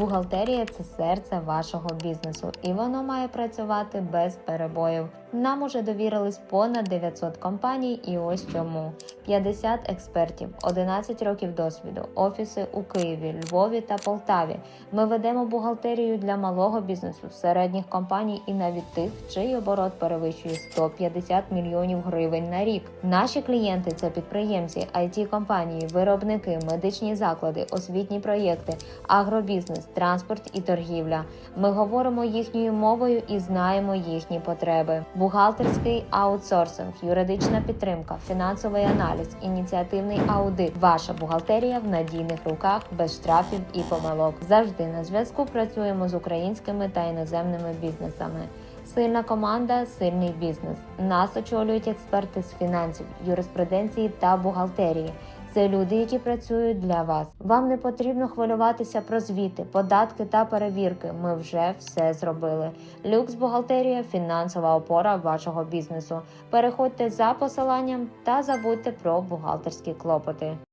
Бухгалтерія це серце вашого бізнесу, і воно має працювати без перебоїв. Нам уже довірились понад 900 компаній, і ось чому: 50 експертів, 11 років досвіду, офіси у Києві, Львові та Полтаві. Ми ведемо бухгалтерію для малого бізнесу, середніх компаній і навіть тих, чий оборот перевищує 150 мільйонів гривень на рік. Наші клієнти це підприємці, it компанії, виробники, медичні заклади, освітні проєкти, агробізнес, транспорт і торгівля. Ми говоримо їхньою мовою і знаємо їхні потреби. Бухгалтерський аутсорсинг, юридична підтримка, фінансовий аналіз, ініціативний аудит. Ваша бухгалтерія в надійних руках без штрафів і помилок. Завжди на зв'язку працюємо з українськими та іноземними бізнесами. Сильна команда, сильний бізнес. Нас очолюють експерти з фінансів, юриспруденції та бухгалтерії. Це люди, які працюють для вас. Вам не потрібно хвилюватися про звіти, податки та перевірки. Ми вже все зробили. Люкс бухгалтерія фінансова опора вашого бізнесу. Переходьте за посиланням та забудьте про бухгалтерські клопоти.